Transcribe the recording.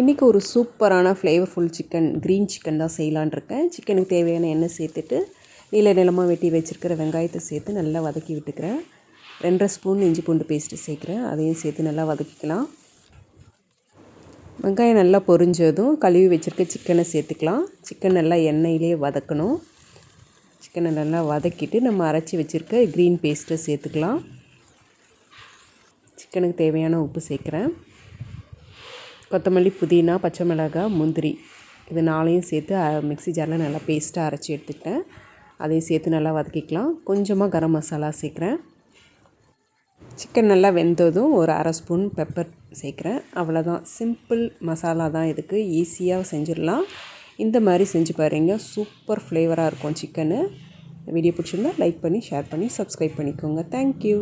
இன்றைக்கி ஒரு சூப்பரான ஃப்ளேவர்ஃபுல் சிக்கன் க்ரீன் சிக்கன் தான் செய்யலான் இருக்கேன். சிக்கனுக்கு தேவையான எண்ணெய் சேர்த்துட்டு நீல நிலமாக வெட்டி வச்சுருக்கிற வெங்காயத்தை சேர்த்து நல்லா வதக்கி விட்டுக்கிறேன். ரெண்டரை ஸ்பூன் இஞ்சி பூண்டு பேஸ்ட்டு சேர்க்குறேன். அதையும் சேர்த்து நல்லா வதக்கிக்கலாம். வெங்காயம் நல்லா பொரிஞ்சதும் கழுவி வச்சுருக்க சிக்கனை சேர்த்துக்கலாம். சிக்கன் நல்லா எண்ணெயிலே வதக்கணும். சிக்கனை நல்லா வதக்கிட்டு நம்ம அரைச்சி வச்சுருக்க க்ரீன் பேஸ்ட்டை சேர்த்துக்கலாம். சிக்கனுக்கு தேவையான உப்பு சேர்க்குறேன். கொத்தமல்லி புதினா பச்சை மிளகாய் முந்திரி இது நாளையும் சேர்த்து மிக்ஸி ஜாரில் நல்லா பேஸ்ட்டாக அரைச்சி எடுத்துக்கிட்டேன். அதையும் சேர்த்து நல்லா வதக்கிக்கலாம். கொஞ்சமாக கரம் மசாலா சேர்க்குறேன். சிக்கன் நல்லா வெந்ததும் ஒரு அரை ஸ்பூன் பெப்பர் சேர்க்குறேன். அவ்வளோதான் சிம்பிள் மசாலா தான் இதுக்கு. ஈஸியாக செஞ்சிடலாம். இந்த மாதிரி செஞ்சு பாருங்க. சூப்பர் ஃப்ளேவராக இருக்கும் சிக்கனு. வீடியோ பிடிச்சிருந்தா லைக் பண்ணி ஷேர் பண்ணி சப்ஸ்கிரைப் பண்ணிக்கோங்க. Thank you